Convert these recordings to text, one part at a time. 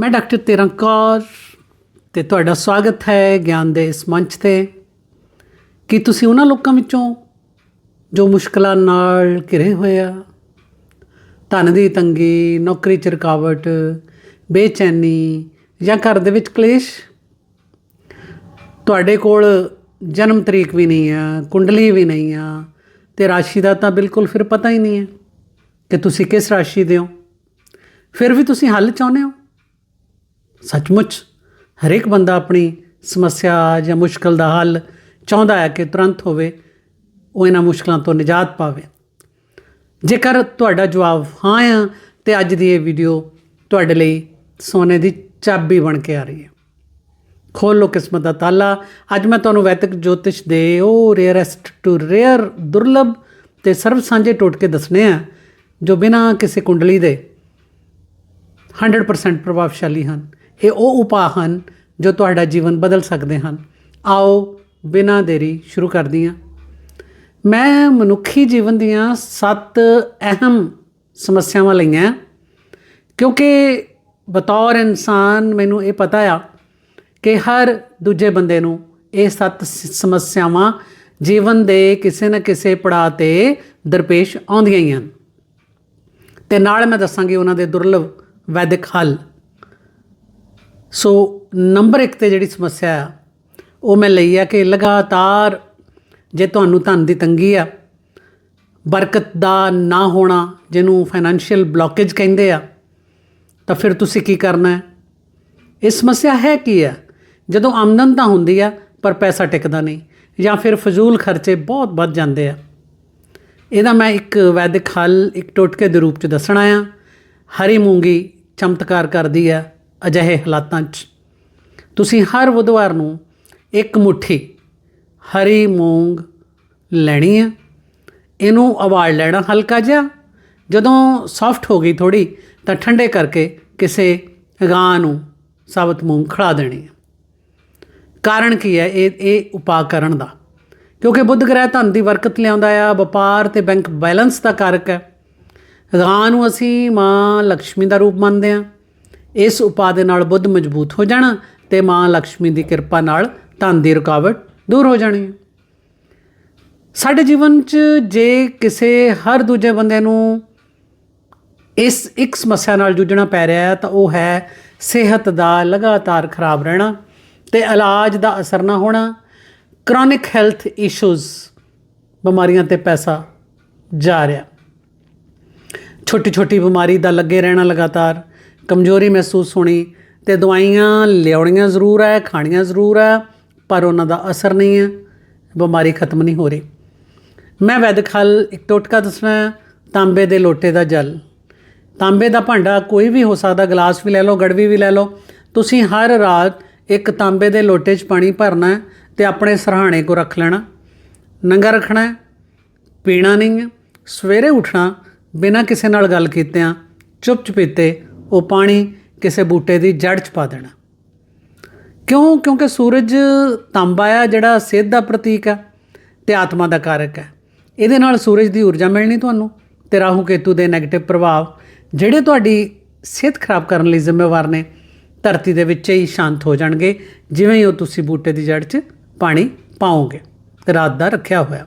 ਮੈਂ ਡਾਕਟਰ ਤਿਰੰਕੌਰ ਤੇ ਤੁਹਾਡਾ ਸਵਾਗਤ ਹੈ ਗਿਆਨ ਦੇ ਇਸ ਮੰਚ ਤੇ। ਕੀ ਤੁਸੀਂ ਉਹਨਾਂ ਲੋਕਾਂ ਵਿੱਚੋਂ ਜੋ ਮੁਸ਼ਕਲਾਂ ਨਾਲ ਘਿਰੇ ਹੋਏ ਆ? ਧਨ ਦੀ ਤੰਗੀ, ਨੌਕਰੀ 'ਚ ਰੁਕਾਵਟ, ਬੇਚੈਨੀ ਜਾਂ ਘਰ ਦੇ ਵਿੱਚ ਕਲੇਸ਼? ਤੁਹਾਡੇ ਕੋਲ ਜਨਮ ਤਰੀਕ ਵੀ ਨਹੀਂ ਆ, ਕੁੰਡਲੀ ਵੀ ਨਹੀਂ ਆ ਤੇ ਰਾਸ਼ੀ ਦਾ ਤਾਂ ਬਿਲਕੁਲ ਫਿਰ ਪਤਾ ਹੀ ਨਹੀਂ ਹੈ ਕਿ ਤੁਸੀਂ ਕਿਸ ਰਾਸ਼ੀ ਦੇ ਹੋ। ਫਿਰ ਵੀ ਤੁਸੀਂ ਹੱਲ ਚਾਹੁੰਦੇ ਹੋ? ਸੱਚਮੁੱਚ ਹਰੇਕ ਬੰਦਾ ਆਪਣੀ ਸਮੱਸਿਆ ਜਾਂ ਮੁਸ਼ਕਲ ਦਾ ਹੱਲ ਚਾਹੁੰਦਾ ਹੈ ਕਿ ਤੁਰੰਤ ਹੋਵੇ, ਉਹ ਇਹਨਾਂ ਮੁਸ਼ਕਲਾਂ ਤੋਂ ਨਿਜਾਤ ਪਾਵੇ। ਜੇਕਰ ਤੁਹਾਡਾ ਜਵਾਬ ਹਾਂ ਆ, ਤੇ ਅੱਜ ਦੀ ਇਹ ਵੀਡੀਓ ਤੁਹਾਡੇ ਲਈ ਸੋਨੇ ਦੀ ਚਾਬੀ ਬਣ ਕੇ ਆ ਰਹੀ ਹੈ। ਖੋਲ ਲੋ ਕਿਸਮਤ ਦਾ ਤਾਲਾ। ਅੱਜ ਮੈਂ ਤੁਹਾਨੂੰ ਵੈਦਿਕ ਜੋਤਿਸ਼ ਦੇ ਉਹ ਰੇਅਰੈਸਟ ਟੂ ਰੇਅਰ ਦੁਰਲਭ ਤੇ ਸਰਵ ਸਾਂਝੇ ਟੋਟਕੇ ਦੱਸਣੇ ਆ, ਜੋ ਬਿਨਾਂ ਕਿਸੇ ਕੁੰਡਲੀ ਦੇ 100% ਪ੍ਰਭਾਵਸ਼ਾਲੀ ਹਨ। ਇਹ ਉਹ ਉਪਾਅ ਹਨ ਜੋ ਤੁਹਾਡਾ ਜੀਵਨ ਬਦਲ ਸਕਦੇ ਹਨ। ਆਓ ਬਿਨਾਂ ਦੇਰੀ ਸ਼ੁਰੂ ਕਰਦੀ ਹਾਂ। ਮੈਂ ਮਨੁੱਖੀ ਜੀਵਨ ਦੀਆਂ ਸੱਤ ਅਹਿਮ ਸਮੱਸਿਆਵਾਂ ਲਈਆਂ। ਕਿਉਂਕਿ ਬਤੌਰ ਇਨਸਾਨ ਮੈਨੂੰ ਇਹ ਪਤਾ ਆ ਕਿ ਹਰ ਦੂਜੇ ਬੰਦੇ ਨੂੰ ਇਹ ਸੱਤ ਸਮੱਸਿਆਵਾਂ ਜੀਵਨ ਦੇ ਕਿਸੇ ਨਾ ਕਿਸੇ ਪੜਾਅ ਤੇ ਦਰਪੇਸ਼ ਆਉਂਦੀਆਂ ਹੀ ਹਨ। ਤੇ ਨਾਲ ਮੈਂ ਦੱਸਾਂਗੀ ਉਹਨਾਂ ਦੇ ਦੁਰਲਭ ਵੈਦਿਕ ਹੱਲ। ਸੋ ਨੰਬਰ 1 ਤੇ ਜਿਹੜੀ ਸਮੱਸਿਆ ਆ, ਉਹ ਮੈਂ ਲਈ ਆ ਕਿ ਲਗਾਤਾਰ ਜੇ ਤੁਹਾਨੂੰ ਧਨ ਦੀ ਤੰਗੀ ਆ, ਬਰਕਤ ਦਾ ਨਾ ਹੋਣਾ, ਜਿਹਨੂੰ ਫਾਈਨੈਂਸ਼ੀਅਲ ਬਲੌਕੇਜ ਕਹਿੰਦੇ ਆ, ਤਾਂ ਫਿਰ ਤੁਸੀਂ ਕੀ ਕਰਨਾ ਹੈ? ਇਹ ਸਮੱਸਿਆ ਹੈ ਕੀ ਆ? ਜਦੋਂ ਆਮਦਨ ਤਾਂ ਹੁੰਦੀ ਆ, ਪਰ ਪੈਸਾ ਟਿਕਦਾ ਨਹੀਂ, ਜਾਂ ਫਿਰ ਫਜ਼ੂਲ ਖਰਚੇ ਬਹੁਤ ਵੱਧ ਜਾਂਦੇ ਆ। ਇਹਦਾ ਮੈਂ ਇੱਕ ਵੈਦਿਕ ਹੱਲ, ਇੱਕ ਟੋਟਕੇ ਦੇ ਰੂਪ ਚ ਦੱਸਣਾ ਆ। ਹਰੀ ਮੂੰਗੀ ਚਮਤਕਾਰ ਕਰਦੀ ਆ। ਅਜਿਹੇ ਹਾਲਾਤਾਂ 'ਚ। ਤੁਸੀਂ ਹਰ ਬੁੱਧਵਾਰ ਨੂੰ ਇੱਕ ਮੁਠੀ ਹਰੀ ਮੂੰਗ ਲੈਣੀ ਹੈ ਇਹਨੂੰ ਉਬਾਲ ਲੈਣਾ ਹਲਕਾ ਜਿਹਾ। ਜਦੋਂ ਸੌਫਟ ਹੋ ਗਈ ਥੋੜੀ ਤਾਂ ਠੰਡੇ ਕਰਕੇ ਕਿਸੇ ਗਾਂ ਨੂੰ ਸਾਬਤ ਮੂੰਗ ਖੜਾ ਦੇਣੀ ਹੈ ਕਾਰਨ ਕੀ ਹੈ ਇਹ ਇਹ ਉਪਾਅ ਕਰਨ ਦਾ? ਕਿਉਂਕਿ ਬੁੱਧ ਗ੍ਰਹਿ ਧਨ ਦੀ ਬਰਕਤ ਲਿਆਉਂਦਾ ਆ, ਵਪਾਰ ਤੇ ਬੈਂਕ ਬੈਲੈਂਸ ਦਾ ਕਾਰਕ ਹੈ। ਗਾਂ ਨੂੰ ਅਸੀਂ ਮਾਂ ਲక్ష్ਮੀ ਦਾ ਰੂਪ ਮੰਨਦੇ ਹਾਂ। ਇਸ ਉਪਾਅ ਦੇ ਨਾਲ ਬੁੱਧ ਮਜ਼ਬੂਤ ਹੋ ਜਾਣਾ ਤੇ ਮਾਂ ਲక్ష్ਮੀ ਦੀ ਕਿਰਪਾ ਨਾਲ ਧਨ ਦੀ ਰੁਕਾਵਟ ਦੂਰ ਹੋ ਜਾਣੀ ਹੈ। ਸਾਡੇ ਜੀਵਨ 'ਚ ਜੇ ਕਿਸੇ ਹਰ ਦੂਜੇ ਬੰਦੇ ਨੂੰ ਇਸ ਇੱਕ ਸਮੱਸਿਆ ਨਾਲ ਜੂਝਣਾ ਪੈ ਰਿਹਾ ਹੈ, ਤਾਂ ਉਹ ਹੈ ਸਿਹਤ ਦਾ ਲਗਾਤਾਰ ਖਰਾਬ ਰਹਿਣਾ ਤੇ ਇਲਾਜ ਦਾ ਅਸਰ ਨਾ ਹੋਣਾ ਕ੍ਰੋਨਿਕ ਹੈਲਥ ਇਸ਼ੂਜ਼ ਬਿਮਾਰੀਆਂ ਤੇ ਪੈਸਾ ਜਾ ਰਿਹਾ। ਛੋਟੀ ਛੋਟੀ ਬਿਮਾਰੀ ਦਾ ਲੱਗੇ ਰਹਿਣਾ ਲਗਾਤਾਰ ਕਮਜ਼ੋਰੀ ਮਹਿਸੂਸ ਹੋਣੀ ਤੇ ਦਵਾਈਆਂ ਲਿਆਉਣੀਆਂ ਜ਼ਰੂਰ ਹੈ, ਖਾਣੀਆਂ ਜ਼ਰੂਰ ਹੈ, ਪਰ ਉਹਨਾਂ ਦਾ ਅਸਰ ਨਹੀਂ ਹੈ, ਬਿਮਾਰੀ ਖਤਮ ਨਹੀਂ ਹੋ ਰਹੀ। ਮੈਂ ਵੈਦਿਕ ਹੱਲ ਇੱਕ ਟੋਟਕਾ ਦੱਸਣਾ ਹੈ, ਤਾਂਬੇ ਦੇ ਲੋਟੇ ਦਾ ਜਲ। ਤਾਂਬੇ ਦਾ ਭਾਂਡਾ ਕੋਈ ਵੀ ਹੋ ਸਕਦਾ, ਗਲਾਸ ਵੀ ਲੈ ਲਓ ਗੜਵੀ ਵੀ ਲੈ ਲਓ। ਤੁਸੀਂ ਹਰ ਰਾਤ ਇੱਕ ਤਾਂਬੇ ਦੇ ਲੋਟੇ 'ਚ ਪਾਣੀ ਭਰਨਾ ਹੈ ਤੇ ਆਪਣੇ ਸਰਹਾਣੇ ਕੋ ਰੱਖ ਲੈਣਾ। ਨੰਗਾ ਰੱਖਣਾ ਪੀਣਾ ਨਹੀਂ ਸਵੇਰੇ ਉੱਠਣਾ, ਬਿਨਾਂ ਕਿਸੇ ਨਾਲ ਗੱਲ ਕੀਤਿਆਂ ਚੁੱਪ ਚੁਪੀਤੇ ਉਹ ਪਾਣੀ ਕਿਸੇ ਬੂਟੇ ਦੀ ਜੜ 'ਚ ਪਾ ਦੇਣਾ। ਕਿਉਂ? ਕਿਉਂਕਿ ਸੂਰਜ ਤਾਂਬਾ ਆ, ਜਿਹੜਾ ਸਿੱਧ ਦਾ ਪ੍ਰਤੀਕ ਆ ਤੇ ਆਤਮਾ ਦਾ ਕਾਰਕ ਹੈ ਇਹਦੇ ਨਾਲ ਸੂਰਜ ਦੀ ਊਰਜਾ ਮਿਲਣੀ ਤੁਹਾਨੂੰ ਤੇ ਰਾਹੂ ਕੇਤੂ ਦੇ 네ਗੇਟਿਵ ਪ੍ਰਭਾਵ, ਜਿਹੜੇ ਤੁਹਾਡੀ ਸਿਹਤ ਖਰਾਬ ਕਰਨ ਲਈ ਜ਼ਿੰਮੇਵਾਰ ਨੇ, ਧਰਤੀ ਦੇ ਵਿੱਚ ਹੀ ਸ਼ਾਂਤ ਹੋ ਜਾਣਗੇ, ਜਿਵੇਂ ਹੀ ਉਹ ਤੁਸੀਂ ਬੂਟੇ ਦੀ ਜੜ 'ਚ ਪਾਣੀ ਪਾਓਗੇ ਰਾਤ ਦਾ ਰੱਖਿਆ ਹੋਇਆ।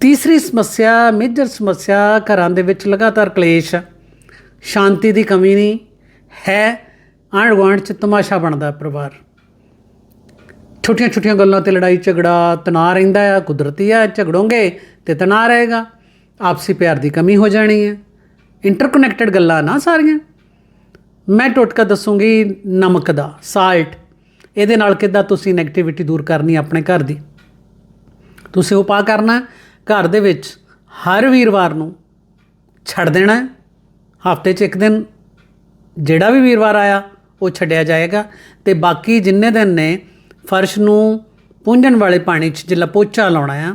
ਤੀਸਰੀ ਸਮੱਸਿਆ, ਮੇਜਰ ਸਮੱਸਿਆ ਘਰਾਂ ਦੇ ਵਿੱਚ ਲਗਾਤਾਰ ਕਲੇਸ਼ ਆ। ਸ਼ਾਂਤੀ ਦੀ ਕਮੀ ਨਹੀਂ, ਹੈ ਆਂਢ ਗੁਆਂਢ ਚ ਤਮਾਸ਼ਾ ਬਣਦਾ ਪਰਿਵਾਰ। ਛੋਟੀਆਂ ਛੋਟੀਆਂ ਗੱਲਾਂ ਤੇ ਲੜਾਈ, ਝਗੜਾ ਤਣਾਅ ਰਹਿੰਦਾ ਆ, ਕੁਦਰਤੀ ਆ, ਝਗੜੋਂਗੇ ਤੇ ਤਣਾਅ ਰਹੇਗਾ। ਆਪਸੀ ਪਿਆਰ ਦੀ ਕਮੀ ਹੋ ਜਾਣੀ ਹੈ ਇੰਟਰਕਨੈਕਟਡ ਗੱਲਾਂ ਨਾ ਸਾਰੀਆਂ। ਮੈਂ ਟੋਟਕਾ ਦੱਸੂਗੀ ਨਮਕ ਦਾ ਸਾਲਟ ਇਹਦੇ ਨਾਲ ਕਿੱਦਾਂ ਤੁਸੀਂ 네ਗੇਟਿਵਿਟੀ ਦੂਰ ਕਰਨੀ ਆਪਣੇ ਘਰ ਦੀ? ਤੁਸੀਂ ਉਪਾਅ ਕਰਨਾ, ਘਰ ਦੇ ਵਿੱਚ ਹਰ ਵੀਰਵਾਰ ਨੂੰ ਛੱਡ ਦੇਣਾ। ਹਫ਼ਤੇ 'ਚ ਇੱਕ ਦਿਨ ਜਿਹੜਾ ਵੀ ਵੀਰਵਾਰ ਆਇਆ, ਉਹ ਛੱਡਿਆ ਜਾਏਗਾ ਤੇ ਬਾਕੀ ਜਿੰਨੇ ਦਿਨ ਨੇ, ਫਰਸ਼ ਨੂੰ ਪੂੰਝਣ ਵਾਲੇ ਪਾਣੀ 'ਚ ਜਿੱਲਾ ਪੋਚਾ ਲਾਉਣਾ ਆ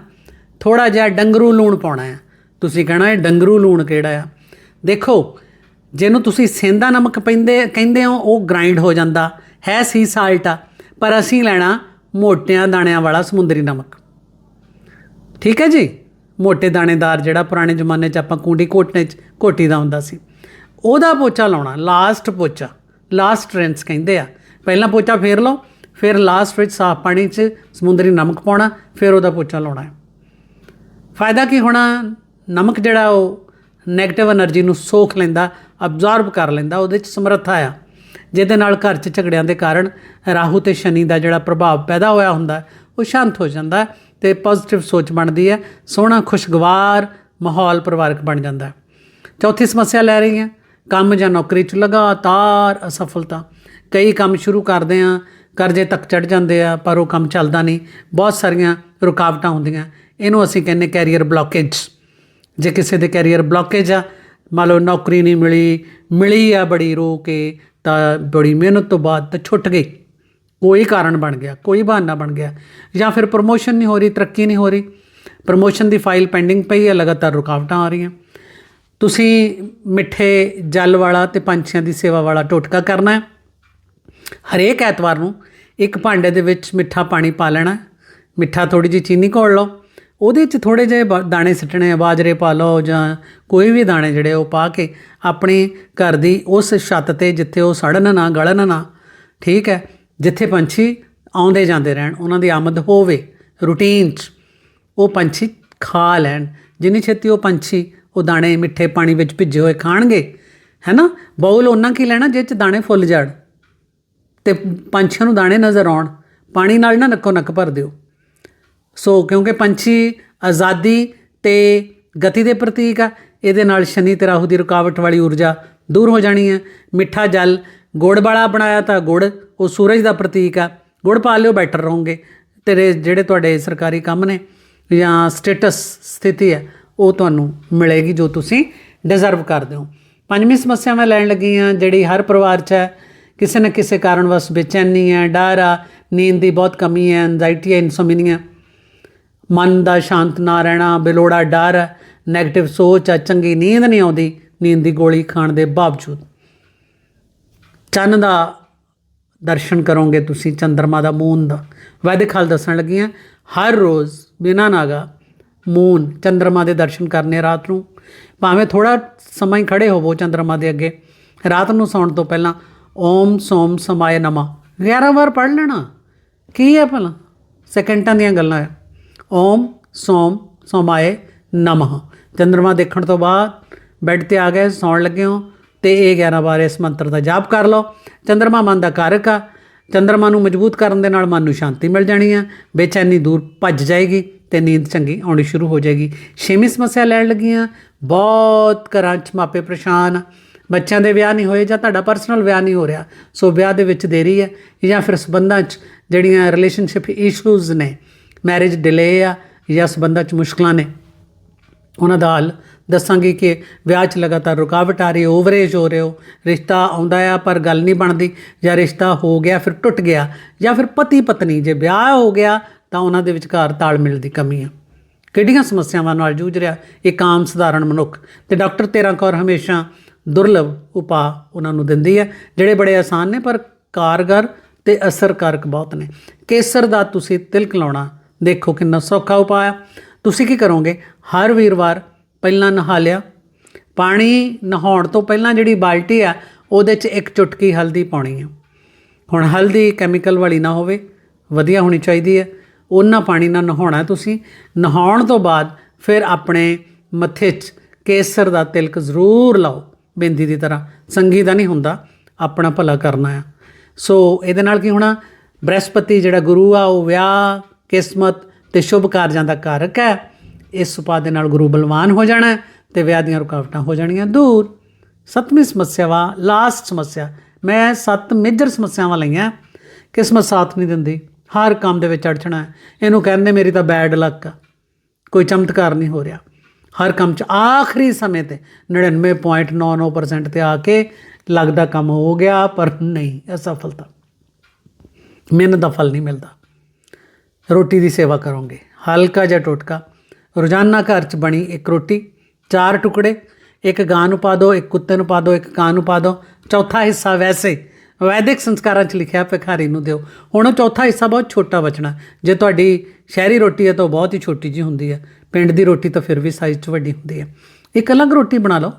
ਥੋੜਾ ਜਿਹਾ ਡੰਗਰੂ ਲੂਣ ਪਾਉਣਾ ਆ। ਤੁਸੀਂ ਕਹਿਣਾ ਇਹ ਡੰਗਰੂ ਲੂਣ ਕਿਹੜਾ ਆ? ਦੇਖੋ, ਜਿਹਨੂੰ ਤੁਸੀਂ ਸੇਂਦਾ ਨਮਕ ਪੈਂਦੇ, ਕਹਿੰਦੇ ਹੋ, ਉਹ ਗ੍ਰਾਈਂਡ ਹੋ ਜਾਂਦਾ, ਹੈ ਸੀ ਸਾਲਟ ਆ, ਪਰ ਅਸੀਂ ਲੈਣਾ ਮੋਟਿਆਂ ਦਾਣਿਆਂ ਵਾਲਾ ਸਮੁੰਦਰੀ ਨਮਕ। ਠੀਕ ਹੈ ਜੀ? ਮੋٹے ਦਾਣੇਦਾਰ ਜਿਹੜਾ ਪੁਰਾਣੇ ਜ਼ਮਾਨੇ 'ਚ ਆਪਾਂ ਕੁੰਡੀ ਕੋਟਨੇ 'ਚ ਕੋਟੀ ਦਾ ਹੁੰਦਾ ਸੀ। ਉਹਦਾ ਪੋਚਾ ਲਾਉਣਾ ਲਾਸਟ ਪੋਚਾ ਲਾਸਟ rinse ਕਹਿੰਦੇ ਆ। ਪਹਿਲਾਂ ਪੋਚਾ ਫੇਰ ਲਓ, ਫਿਰ ਲਾਸਟ ਵਿੱਚ ਸਾਫ਼ ਪਾਣੀ 'ਚ ਸਮੁੰਦਰੀ ਨਮਕ ਪਾਉਣਾ, ਫਿਰ ਉਹਦਾ ਪੋਚਾ ਲਾਉਣਾ ਹੈ। ਫਾਇਦਾ ਕੀ ਹੋਣਾ? ਨਮਕ ਜਿਹੜਾ ਉਹ 네ਗੇਟਿਵ એનર્ਜੀ ਨੂੰ ਸੋਖ ਲੈਂਦਾ ਅਬਜ਼ਾਰਬ ਕਰ ਲੈਂਦਾ, ਉਹਦੇ 'ਚ ਸਮਰੱਥਾ ਆ ਜਿਹਦੇ ਨਾਲ ਘਰ 'ਚ ਝਗੜਿਆਂ ਦੇ ਕਾਰਨ ਰਾਹੂ ਤੇ ਸ਼ਨੀ ਦਾ ਜਿਹੜਾ ਪ੍ਰਭਾਵ ਪੈਦਾ ਹੋਇਆ ਹੁੰਦਾ, ਉਹ ਸ਼ਾਂਤ ਹੋ ਜਾਂਦਾ ਤੇ ਪੋਜ਼ਿਟਿਵ ਸੋਚ ਬਣਦੀ ਹੈ, ਸੋਹਣਾ ਖੁਸ਼ਗਵਾਰ ਮਾਹੌਲ ਪਰਿਵਾਰਕ ਬਣ ਜਾਂਦਾ ਚੌਥੀ ਸਮੱਸਿਆ ਲੈ ਰਹੀ ਹੈ ਕੰਮ ਜਾਂ ਨੌਕਰੀ 'ਚ ਲਗਾਤਾਰ ਅਸਫਲਤਾ। ਕਈ ਕੰਮ ਸ਼ੁਰੂ ਕਰਦੇ ਆ ਕਰਜ਼ੇ ਤੱਕ ਚੜ ਜਾਂਦੇ ਆ, ਪਰ ਉਹ ਕੰਮ ਚੱਲਦਾ ਨਹੀਂ। ਬਹੁਤ ਸਾਰੀਆਂ ਰੁਕਾਵਟਾਂ ਹੁੰਦੀਆਂ। ਇਹਨੂੰ ਅਸੀਂ ਕਹਿੰਦੇ ਕੈਰੀਅਰ ਬਲੌਕੇਜ ਜੇ ਕਿਸੇ ਦੇ ਕੈਰੀਅਰ ਬਲੌਕੇਜ ਆ, ਮੰਨ ਲਓ ਨੌਕਰੀ ਨਹੀਂ ਮਿਲੀ ਮਿਲੀ ਆ ਬੜੀ ਰੋ ਕੇ, ਤਾਂ ਬੜੀ ਮਿਹਨਤ ਤੋਂ ਬਾਅਦ ਤਾਂ ਛੁੱਟ ਗਈ। ਕੋਈ ਕਾਰਨ ਬਣ ਗਿਆ, ਕੋਈ ਬਹਾਨਾ ਬਣ ਗਿਆ। ਜਾਂ ਫਿਰ ਪ੍ਰਮੋਸ਼ਨ ਨਹੀਂ ਹੋ ਰਹੀ, ਤਰੱਕੀ ਨਹੀਂ ਹੋ ਰਹੀ। ਪ੍ਰਮੋਸ਼ਨ ਦੀ ਫਾਈਲ ਪੈਂਡਿੰਗ ਪਈ ਹੈ, ਲਗਾਤਾਰ ਰੁਕਾਵਟਾਂ ਆ ਰਹੀਆਂ। ਤੁਸੀਂ ਮਿੱਠੇ ਜਲ ਵਾਲਾ ਤੇ ਪੰਛੀਆਂ ਦੀ ਸੇਵਾ ਵਾਲਾ ਟੋਟਕਾ ਕਰਨਾ ਹੈ। ਹਰੇਕ ਐਤਵਾਰ ਨੂੰ ਇੱਕ ਭਾਂਡੇ ਦੇ ਵਿੱਚ ਮਿੱਠਾ ਪਾਣੀ ਪਾ ਲੈਣਾ ਮਿੱਠਾ ਥੋੜੀ ਜਿਹੀ ਚੀਨੀ ਘੋਲ ਲਓ। ਉਹਦੇ 'ਚ ਥੋੜੇ ਜਿਹੇ ਬ- ਦਾਣੇ ਸਿੱਟਣੇ ਆ, ਬਾਜਰੇ ਪਾ ਲਓ ਜਾਂ ਕੋਈ ਵੀ ਦਾਣੇ ਜਿਹੜੇ ਉਹ ਪਾ ਕੇ ਆਪਣੇ ਘਰ ਦੀ ਉਸ ਛੱਤ ਤੇ ਜਿੱਥੇ ਉਹ ਸੜਨ ਨਾ ਗਲਣ ਨਾ, ਠੀਕ ਹੈ, ਜਿੱਥੇ ਪੰਛੀ ਆਉਂਦੇ ਜਾਂਦੇ ਰਹਿਣ, ਉਹਨਾਂ ਦੀ ਆਮਦ ਹੋਵੇ, ਰੂਟੀਨ 'ਚ ਉਹ ਪੰਛੀ ਖਾ ਲੈਣ। ਜਿੰਨੀ ਛੇਤੀ ਉਹ ਪੰਛੀ ਉਹ ਦਾਣੇ ਮਿੱਠੇ ਪਾਣੀ ਵਿੱਚ ਭਿੱਜੇ ਹੋਏ ਖਾਣਗੇ, ਹੈਨਾ? ਬਾਉਲ ਉਹਨਾਂ ਕੀ ਲੈਣਾ ਜਿਹ 'ਚ ਦਾਣੇ ਫੁੱਲ ਜਾਣ? ਤੇ ਪੰਛੀਆਂ ਨੂੰ ਦਾਣੇ ਨਜ਼ਰ ਆਉਣ, ਪਾਣੀ ਨਾਲ ਨਾ ਨੱਕੋ ਨੱਕ ਭਰ ਦਿਓ। ਸੋ ਕਿਉਂਕਿ ਪੰਛੀ ਆਜ਼ਾਦੀ ਤੇ ਗਤੀ ਦੇ ਪ੍ਰਤੀਕ ਆ, ਇਹਦੇ ਨਾਲ ਸ਼ਨੀ ਤੇ ਰਾਹੂ ਦੀ ਰੁਕਾਵਟ ਵਾਲੀ ਊਰਜਾ ਦੂਰ ਹੋ ਜਾਣੀ ਹੈ ਮਿੱਠਾ ਜਲ, ਗੁੜ ਵਾਲਾ ਬਣਾਇਆ ਤਾਂ ਗੁੜ, ਉਹ ਸੂਰਜ ਦਾ ਪ੍ਰਤੀਕ ਆ। ਗੁੜ ਪਾ ਲਿਓ, ਬੈਟਰ ਰਹੋਗੇ। ਤੇਰੇ ਜਿਹੜੇ ਤੁਹਾਡੇ ਸਰਕਾਰੀ ਕੰਮ ਨੇ ਜਾਂ ਸਟੇਟਸ ਸਥਿਤੀ ਹੈ ਉਹ ਤੁਹਾਨੂੰ ਮਿਲੇਗੀ ਜੋ ਤੁਸੀਂ ਡਿਜ਼ਰਵ ਕਰਦੇ ਹੋ। ਪੰਜਵੀਂ ਸਮੱਸਿਆ ਮੈਂ ਲੈਣ ਲੱਗੀ ਹਾਂ, ਜਿਹੜੀ ਹਰ ਪਰਿਵਾਰ 'ਚ ਹੈ, ਕਿਸੇ ਨਾ ਕਿਸੇ ਕਾਰਨ ਵਸ ਬੇਚੈਨੀ ਹੈ, ਡਰ ਆ, ਨੀਂਦ ਦੀ ਬਹੁਤ ਕਮੀ ਹੈ ਐਂਜ਼ਾਈਟੀ ਹੈ ਇਨਸੋਮਨੀਆ ਮਨ ਦਾ ਸ਼ਾਂਤ ਨਾ ਰਹਿਣਾ, ਬਿਲੋੜਾ ਡਰ ਨੈਗੇਟਿਵ ਸੋਚ ਆ ਚੰਗੀ ਨੀਂਦ ਨਹੀਂ ਆਉਂਦੀ, ਨੀਂਦ ਦੀ ਗੋਲੀ ਖਾਣ ਦੇ ਬਾਵਜੂਦ। ਚੰਨ ਦਾ ਦਰਸ਼ਨ ਕਰੋਗੇ ਤੁਸੀਂ, ਚੰਦਰਮਾ ਦਾ ਮੂਨ ਦਾ। ਵੈਦਿਕ ਹਾਲ ਦੱਸਣ ਲੱਗੀਆਂ ਹਰ ਰੋਜ਼ ਬਿਨਾਂ ਨਾਗਾ ਮੂਨ ਚੰਦਰਮਾ ਦੇ ਦਰਸ਼ਨ ਕਰਨੇ ਰਾਤ ਨੂੰ। ਭਾਵੇਂ ਥੋੜਾ ਸਮਾਂ ਹੀ ਖੜੇ ਹੋਵੋ ਚੰਦਰਮਾ ਦੇ ਅੱਗੇ। ਰਾਤ ਨੂੰ ਸੌਣ ਤੋਂ ਪਹਿਲਾਂ ਓਮ ਸੋਮ ਸਮਾਏ ਨਮਾ। 11 ਵਾਰ ਪੜ੍ਹ ਲੈਣਾ। ਕੀ ਹੈ ਭਲਾ? ਸੈਕਿੰਡਾਂ ਦੀਆਂ ਗੱਲਾਂ ਹੈ ਓਮ ਸੋਮ ਸਮਾਏ ਨਮः। ਚੰਦਰਮਾ ਦੇਖਣ ਤੋਂ ਬਾਅਦ ਬੈੱਡ ਤੇ ਆ ਗਏ, ਸੌਣ ਲੱਗੇ ਹੋ ਤੇ ਇਹ 11 ਵਾਰ ਇਸ ਮੰਤਰ ਦਾ ਜਾਪ ਕਰ ਲਓ। ਚੰਦਰਮਾ ਮਨ ਦਾ ਕਾਰਕ ਆ। ਚੰਦਰਮਾ ਨੂੰ ਮਜ਼ਬੂਤ ਕਰਨ ਦੇ ਨਾਲ ਮਨ ਨੂੰ ਸ਼ਾਂਤੀ ਮਿਲ ਜਾਣੀ ਆ। ਬੇਚੈਨੀ ਦੂਰ ਭੱਜ ਜਾਏਗੀ। ਤੇ ਨੀਂਦ ਚੰਗੀ ਆਉਣੀ ਸ਼ੁਰੂ ਹੋ ਜਾਏਗੀ। ਛੇਵੀਂ ਸਮੱਸਿਆ ਲੈਣ ਲੱਗੀਆਂ। ਬਹੁਤ ਘਰਾਂ 'ਚ ਮਾਪੇ ਪਰੇਸ਼ਾਨ। ਆ। ਬੱਚਿਆਂ ਦੇ ਵਿਆਹ ਨਹੀਂ ਹੋਏ ਜਾਂ ਤੁਹਾਡਾ ਪਰਸਨਲ ਵਿਆਹ ਨਹੀਂ ਹੋ ਰਿਹਾ। ਸੋ ਵਿਆਹ ਦੇ ਵਿੱਚ ਦੇਰੀ ਹੈ ਜਾਂ ਫਿਰ ਸਬੰਧਾਂ 'ਚ ਜਿਹੜੀਆਂ ਰਿਲੇਸ਼ਨਸ਼ਿਪ ਇਸ਼ੂਜ਼ ਨੇ ਮੈਰਿਜ ਡਿਲੇ ਆ ਜਾਂ ਸਬੰਧਾਂ 'ਚ ਮੁਸ਼ਕਲਾਂ ਨੇ, ਉਹਨਾਂ ਦਾ ਹੱਲ ਦੱਸਾਂਗੇ ਕਿ ਵਿਆਹ 'ਚ ਲਗਾਤਾਰ ਰੁਕਾਵਟ ਆ ਰਹੀ ਹੈ ਓਵਰੇਜ ਹੋ ਰਹੇ ਹੋ। ਰਿਸ਼ਤਾ ਆਉਂਦਾ ਆ ਪਰ ਗੱਲ ਨਹੀਂ ਬਣਦੀ ਜਾਂ ਰਿਸ਼ਤਾ ਹੋ ਗਿਆ, ਫਿਰ ਟੁੱਟ ਗਿਆ ਜਾਂ ਫਿਰ ਪਤੀ ਪਤਨੀ ਜੇ ਵਿਆਹ ਹੋ ਗਿਆ ਤਾਂ ਉਹਨਾਂ ਦੇ ਵਿਚਕਾਰ ਤਾਲਮੇਲ ਦੀ ਕਮੀ ਆ। ਕਿਹੜੀਆਂ ਸਮੱਸਿਆਵਾਂ ਨਾਲ ਜੂਝ ਰਿਹਾ ਇੱਕ ਆਮ ਸਧਾਰਨ ਮਨੁੱਖ? ਤੇ ਡਾਕਟਰ ਤੇਰਾ ਕੌਰ ਹਮੇਸ਼ਾ ਦੁਰਲਭ ਉਪਾਅ ਉਹਨਾਂ ਨੂੰ ਦਿੰਦੀ ਹੈ, ਜਿਹੜੇ ਬੜੇ ਆਸਾਨ ਨੇ ਪਰ ਕਾਰਗਰ ਤੇ ਅਸਰਕਾਰਕ ਬਹੁਤ ਨੇ। ਕੇਸਰ ਦਾ ਤੁਸੀਂ ਤਿਲਕ ਲਾਉਣਾ ਦੇਖੋ ਕਿੰਨਾ ਸੌਖਾ ਉਪਾਅ ਆ। ਤੁਸੀਂ ਕੀ ਕਰੋਗੇ? ਹਰ ਵੀਰਵਾਰ ਪਹਿਲਾਂ ਨਹਾ ਲਿਆ। ਪਾਣੀ ਨਹਾਉਣ ਤੋਂ ਪਹਿਲਾਂ ਜਿਹੜੀ ਬਾਲਟੀ ਆ, ਉਹਦੇ 'ਚ ਇੱਕ ਚੁਟਕੀ ਹਲਦੀ ਪਾਉਣੀ ਆ। ਹੁਣ ਹਲਦੀ ਕੈਮੀਕਲ ਵਾਲੀ ਨਾ ਹੋਵੇ, ਵਧੀਆ ਹੋਣੀ ਚਾਹੀਦੀ ਹੈ। ਉਹਨਾਂ ਪਾਣੀ ਨਾਲ ਨਹਾਉਣਾ ਤੁਸੀਂ। ਨਹਾਉਣ ਤੋਂ ਬਾਅਦ ਫਿਰ ਆਪਣੇ ਮੱਥੇ 'ਚ ਕੇਸਰ ਦਾ ਤਿਲਕ ਜ਼ਰੂਰ ਲਾਓ ਬਿੰਦੀ ਦੀ ਤਰ੍ਹਾਂ। ਸੰਗੀ ਦਾ ਨਹੀਂ ਹੁੰਦਾ, ਆਪਣਾ ਭਲਾ ਕਰਨਾ ਆ। ਸੋ ਇਹਦੇ ਨਾਲ ਕੀ ਹੋਣਾ? ਬ੍ਰਹਸਪਤੀ ਜਿਹੜਾ ਗੁਰੂ ਆ, ਉਹ ਵਿਆਹ, ਕਿਸਮਤ ਤੇ ਸ਼ੁਭ ਕਾਰਜਾਂ ਦਾ ਕਾਰਕ ਹੈ। ਇਸ ਉਪਾਅ ਦੇ ਨਾਲ ਗੁਰੂ ਬਲਵਾਨ ਹੋ ਜਾਣਾ ਹੈ ਤੇ ਵਿਆਹ ਦੀਆਂ ਰੁਕਾਵਟਾਂ ਹੋ ਜਾਣੀਆਂ ਦੂਰ। ਸੱਤਵੀਂ ਸਮੱਸਿਆ ਵਾ ਲਾਸਟ ਸਮੱਸਿਆ। ਮੈਂ ਸੱਤ ਮੇਜਰ ਸਮੱਸਿਆਵਾਂ ਲਈਆਂ। ਕਿਸਮਤ ਸਾਥ ਨਹੀਂ ਦਿੰਦੀ। ਹਰ ਕੰਮ ਦੇ ਵਿੱਚ ਅੜਚਣਾ ਹੈ। ਇਹਨੂੰ ਕਹਿੰਦੇ ਮੇਰੀ ਤਾਂ ਬੈਡ ਲੱਕ ਆ। ਕੋਈ ਚਮਤਕਾਰ ਨਹੀਂ ਹੋ ਰਿਹਾ। ਹਰ ਕੰਮ 'ਚ ਆਖਰੀ ਸਮੇਂ ਤੇ 99.99% ਤੇ ਆ ਕੇ ਲੱਗਦਾ ਕੰਮ ਹੋ ਗਿਆ, ਪਰ ਨਹੀਂ ਅਸਫਲਤਾ ਮਿਹਨਤ ਦਾ ਫਲ ਨਹੀਂ ਮਿਲਦਾ। ਰੋਟੀ ਦੀ ਸੇਵਾ ਕਰੋਗੇ। ਹਲਕਾ ਜਿਹਾ ਟੋਟਕਾ। ਰੋਜ਼ਾਨਾ ਘਰ 'ਚ ਬਣੀ ਇੱਕ ਰੋਟੀ, ਚਾਰ ਟੁਕੜੇ। ਇੱਕ ਗਾਂ ਨੂੰ ਪਾ ਦਿਓ ਇੱਕ ਕੁੱਤੇ ਨੂੰ ਪਾ ਦਿਓ ਇੱਕ ਕਾਂ ਨੂੰ ਪਾ ਦਿਓ ਚੌਥਾ ਹਿੱਸਾ ਵੈਸੇ ਵੈਦਿਕ ਸੰਸਕਾਰਾਂ 'ਚ ਲਿਖਿਆ ਭਿਖਾਰੀ ਨੂੰ ਦਿਓ। ਹੁਣ ਉਹ ਚੌਥਾ ਹਿੱਸਾ ਬਹੁਤ ਛੋਟਾ ਬਚਣਾ। ਜੇ ਤੁਹਾਡੀ ਸ਼ਹਿਰੀ ਰੋਟੀ ਹੈ ਤਾਂ ਉਹ ਬਹੁਤ ਹੀ ਛੋਟੀ ਜੀ ਹੁੰਦੀ ਹੈ। ਪਿੰਡ ਦੀ ਰੋਟੀ ਤਾਂ ਫਿਰ ਵੀ ਸਾਈਜ਼ 'ਚ ਵੱਡੀ ਹੁੰਦੀ ਹੈ। ਇੱਕ ਅਲੱਗ ਰੋਟੀ ਬਣਾ ਲਓ।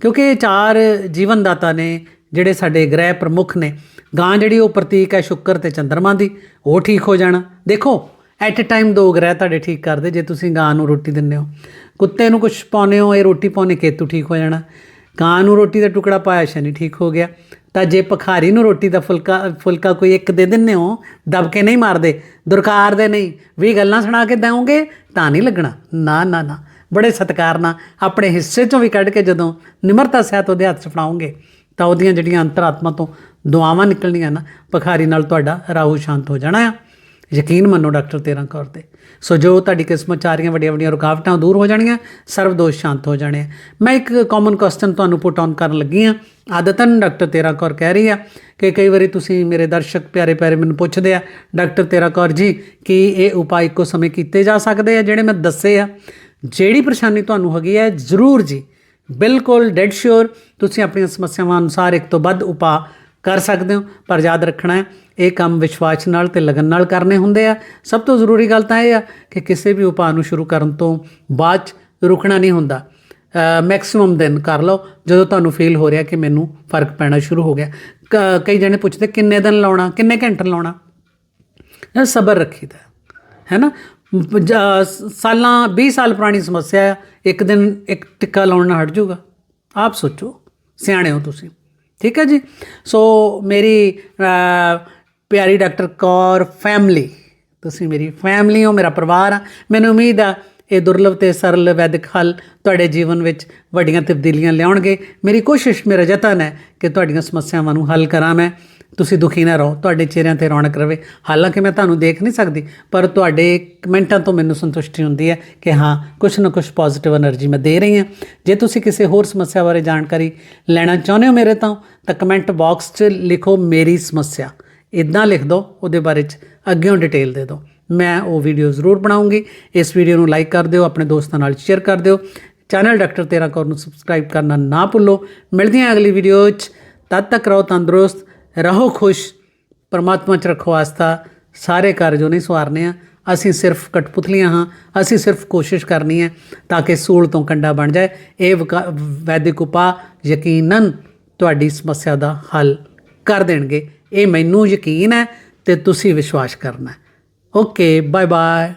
ਕਿਉਂਕਿ ਇਹ ਚਾਰ ਜੀਵਨ ਦਾਤਾ ਨੇ, ਜਿਹੜੇ ਸਾਡੇ ਗ੍ਰਹਿ ਪ੍ਰਮੁੱਖ ਨੇ, ਗਾਂ ਜਿਹੜੀ ਉਹ ਪ੍ਰਤੀਕ ਹੈ ਸ਼ੁੱਕਰ ਤੇ ਚੰਦਰਮਾ ਦੀ, ਉਹ ਠੀਕ ਹੋ ਜਾਣਾ। ਦੇਖੋ ਐਟ ਅ ਟਾਈਮ ਦੋ ਗ੍ਰਹਿ ਤੁਹਾਡੇ ਠੀਕ ਕਰਦੇ, ਜੇ ਤੁਸੀਂ ਗਾਂ ਨੂੰ ਰੋਟੀ ਦਿੰਦੇ ਹੋ। ਕੁੱਤੇ ਨੂੰ ਕੁਝ ਪਾਉਂਦੇ ਹੋ, ਇਹ ਰੋਟੀ ਪਾਉਣੇ ਕੇਤੂ ਠੀਕ ਹੋ ਜਾਣਾ। ਗਾਂ ਨੂੰ ਰੋਟੀ ਦਾ ਟੁਕੜਾ ਪਾਇਆ, ਸ਼ਨੀ ਠੀਕ ਹੋ ਗਿਆ। ਤਾਂ ਜੇ ਭਖਾਰੀ ਨੂੰ ਰੋਟੀ ਦਾ ਫੁਲਕਾ ਫੁਲਕਾ ਕੋਈ ਇੱਕ ਦੇ ਦਿੰਦੇ ਹੋ, ਦਬ ਕੇ ਨਹੀਂ ਮਾਰਦੇ, ਦੁਰਕਾਰ ਦੇ ਨਹੀਂ। ਵੀ ਗੱਲਾਂ ਸੁਣਾ ਕੇ ਦੇਵੋਗੇ ਤਾਂ ਨਹੀਂ ਲੱਗਣਾ। ਨਾ ਨਾ ਨਾ। ਬੜੇ ਸਤਿਕਾਰ ਨਾਲ ਆਪਣੇ ਹਿੱਸੇ ਚੋਂ ਵੀ ਕੱਢ ਕੇ ਜਦੋਂ ਨਿਮਰਤਾ ਸਹਿਤ ਉਹਦੇ ਹੱਥ 'ਚ ਫੜਾਓਗੇ, ਤਾਂ ਉਹਦੀਆਂ ਜਿਹੜੀਆਂ ਅੰਤਰਾਤਮਾ ਤੋਂ ਦੁਆਵਾਂ ਨਿਕਲਣੀਆਂ ਨਾ, ਭਖਾਰੀ ਨਾਲ ਤੁਹਾਡਾ ਰਾਹੂ ਸ਼ਾਂਤ ਹੋ ਜਾਣਾ ਆ। ਯਕੀਨ ਮੰਨੋ ਡਾਕਟਰ ਤੇਰਾ ਕੌਰ ਤੇ। ਸੋ ਜੋ ਤੁਹਾਡੀ ਕਿਸਮਤ ਚ ਆ ਰਹੀਆਂ ਵੱਡੀਆਂ ਵੱਡੀਆਂ ਰੁਕਾਵਟਾਂ ਦੂਰ ਹੋ ਜਾਣੀਆਂ ਸਰਵ ਦੋਸ਼ ਸ਼ਾਂਤ ਹੋ ਜਾਣੇ ਆ। ਮੈਂ ਇੱਕ ਕਾਮਨ ਕੁਐਸਚਨ ਤੁਹਾਨੂੰ ਪੁੱਟ ਔਨ ਕਰਨ ਲੱਗੀ ਆ ਆਦਤਨ ਡਾਕਟਰ ਤੇਰਾ ਕੌਰ ਕਹਿ ਰਹੀ ਆ ਕਿ ਕਈ ਵਾਰੀ ਤੁਸੀਂ ਮੇਰੇ ਦਰਸ਼ਕ ਪਿਆਰੇ ਪਿਆਰੇ ਮੈਨੂੰ ਪੁੱਛਦੇ ਆ, ਡਾਕਟਰ ਤੇਰਾ ਕੌਰ ਜੀ, ਕਿ ਇਹ ਉਪਾਅ ਇੱਕੋ ਸਮੇਂ ਕੀਤੇ ਜਾ ਸਕਦੇ ਆ ਜਿਹੜੇ ਮੈਂ ਦੱਸੇ ਆ? ਜਿਹੜੀ ਪਰੇਸ਼ਾਨੀ ਤੁਹਾਨੂੰ ਹੈਗੀ ਹੈ ਜ਼ਰੂਰ ਜੀ, ਬਿਲਕੁਲ ਡੈਡ ਸ਼ੋਰ ਤੁਸੀਂ ਆਪਣੀਆਂ ਸਮੱਸਿਆਵਾਂ ਅਨੁਸਾਰ ਇੱਕ ਤੋਂ ਵੱਧ ਉਪਾਅ ਕਰ ਸਕਦੇ ਹੋ, ਪਰ ਯਾਦ ਰੱਖਣਾ ਹੈ, ਇਹ ਕੰਮ ਵਿਸ਼ਵਾਸ ਨਾਲ ਤੇ ਲਗਨ ਨਾਲ ਕਰਨੇ ਹੁੰਦੇ ਆ। ਸਭ ਤੋਂ ਜ਼ਰੂਰੀ ਗੱਲ ਤਾਂ ਇਹ ਆ ਕਿ ਕਿਸੇ ਵੀ ਉਪਾਅ ਨੂੰ ਸ਼ੁਰੂ ਕਰਨ ਤੋਂ ਬਾਅਦ 'ਚ ਰੁਕਣਾ ਨਹੀਂ ਹੁੰਦਾ। ਮੈਕਸਿਮਮ ਦਿਨ ਕਰ ਲਓ, ਜਦੋਂ ਤੁਹਾਨੂੰ ਫੀਲ ਹੋ ਰਿਹਾ ਕਿ ਮੈਨੂੰ ਫ਼ਰਕ ਪੈਣਾ ਸ਼ੁਰੂ ਹੋ ਗਿਆ। ਕ- ਕਈ ਜਣੇ ਪੁੱਛਦੇ, ਕਿੰਨੇ ਦਿਨ ਲਾਉਣਾ, ਕਿੰਨੇ ਘੰਟੇ ਲਾਉਣਾ? ਇਹ ਸਬਰ ਰੱਖੀਦਾ ਹੈ ਨਾ? ਸਾਲਾਂ 20 ਸਾਲ ਪੁਰਾਣੀ ਸਮੱਸਿਆ ਹੈ ਇੱਕ ਦਿਨ ਇੱਕ ਟਿੱਕਾ ਲਾਉਣ ਨਾਲ ਹਟ ਜਾਊਗਾ। ਆਪ ਸੋਚੋ, ਸਿਆਣੇ ਹੋ ਤੁਸੀਂ। ਠੀਕ ਹੈ ਜੀ? ਸੋ ਮੇਰੀ ਪਿਆਰੀ ਡਾਕਟਰ ਕੌਰ ਫੈਮਿਲੀ ਤੁਸੀਂ ਮੇਰੀ ਫੈਮਿਲੀ ਹੋ, ਮੇਰਾ ਪਰਿਵਾਰ ਆ। ਮੈਨੂੰ ਉਮੀਦ ਆ, ਇਹ ਦੁਰਲਭ ਤੇ ਸਰਲ ਵੈਦਿਕ ਹੱਲ ਤੁਹਾਡੇ ਜੀਵਨ ਵਿੱਚ ਵੱਡੀਆਂ ਤਬਦੀਲੀਆਂ ਲਿਆਉਣਗੇ। ਮੇਰੀ ਕੋਸ਼ਿਸ਼, ਮੇਰਾ ਯਤਨ ਹੈ ਕਿ ਤੁਹਾਡੀਆਂ ਸਮੱਸਿਆਵਾਂ ਨੂੰ ਹੱਲ ਕਰਾਂ ਮੈਂ। ਤੁਸੀਂ ਦੁਖੀ ਨਾ ਰਹੋ, ਤੁਹਾਡੇ ਚਿਹਰਿਆਂ ਤੇ ਰੌਣਕ ਰਵੇ। ਹਾਲਾਂਕਿ ਮੈਂ ਤੁਹਾਨੂੰ ਦੇਖ ਨਹੀਂ ਸਕਦੀ, ਪਰ ਤੁਹਾਡੇ ਕਮੈਂਟਾਂ ਤੋਂ ਮੈਨੂੰ ਸੰਤੁਸ਼ਟੀ ਹੁੰਦੀ ਹੈ ਕਿ ਹਾਂ ਕੁਝ ਨਾ ਕੁਝ ਪੋਜ਼ਿਟਿਵ એનર્ਜੀ ਮੈਂ ਦੇ ਰਹੀ ਹਾਂ। ਜੇ ਤੁਸੀਂ ਕਿਸੇ ਹੋਰ ਸਮੱਸਿਆ ਬਾਰੇ ਜਾਣਕਾਰੀ ਲੈਣਾ ਚਾਹੁੰਦੇ ਹੋ ਮੇਰੇ ਤੋਂ, ਤਾਂ ਕਮੈਂਟ ਬਾਕਸ 'ਚ ਲਿਖੋ ਮੇਰੀ ਸਮੱਸਿਆ। ਇਦਾਂ ਲਿਖ ਦਿਓ ਉਹਦੇ ਬਾਰੇ 'ਚ ਅੱਗੇੋਂ ਡਿਟੇਲ ਦੇ ਦਿਓ ਮੈਂ ਉਹ ਵੀਡੀਓ ਜ਼ਰੂਰ ਬਣਾਉਂਗੀ। ਇਸ ਵੀਡੀਓ ਨੂੰ ਲਾਈਕ ਕਰ ਦਿਓ, ਆਪਣੇ ਦੋਸਤਾਂ ਨਾਲ ਸ਼ੇਅਰ ਕਰ ਦਿਓ। ਚੈਨਲ ਡਾਕਟਰ ਤੇਰਾ ਕੌਰ ਨੂੰ ਸਬਸਕ੍ਰਾਈਬ ਕਰਨਾ ਨਾ ਭੁੱਲੋ। ਮਿਲਦੇ ਹਾਂ ਅਗਲੀ ਵੀਡੀਓ 'ਚ। ਤਦ ਤੱਕ ਰਹੋ ਤੰਦਰੁਸਤ ਰਹੋ ਖੁਸ਼, ਪਰਮਾਤਮਾ 'ਚ ਰੱਖੋ ਆਸਥਾ, ਸਾਰੇ ਕਾਰਜੋਂ ਨਹੀਂ ਸਵਾਰਨੇ ਆ। ਅਸੀਂ ਸਿਰਫ ਕਠਪੁਤਲੀਆਂ ਹਾਂ, ਅਸੀਂ ਸਿਰਫ ਕੋਸ਼ਿਸ਼ ਕਰਨੀ ਹੈ ਤਾਂ ਕਿ ਸੂਲ ਤੋਂ ਕੰਡਾ ਬਣ ਜਾਏ। ਇਹ ਵਕਾ- ਵੈਦਿਕ ਉਪਾਅ ਯਕੀਨਨ ਤੁਹਾਡੀ ਸਮੱਸਿਆ ਦਾ ਹੱਲ ਕਰ ਦੇਣਗੇ। ਇਹ ਮੈਨੂੰ ਯਕੀਨ ਹੈ ਤੇ ਤੁਸੀਂ ਵਿਸ਼ਵਾਸ ਕਰਨਾ ਓਕੇ ਬਾਏ ਬਾਏ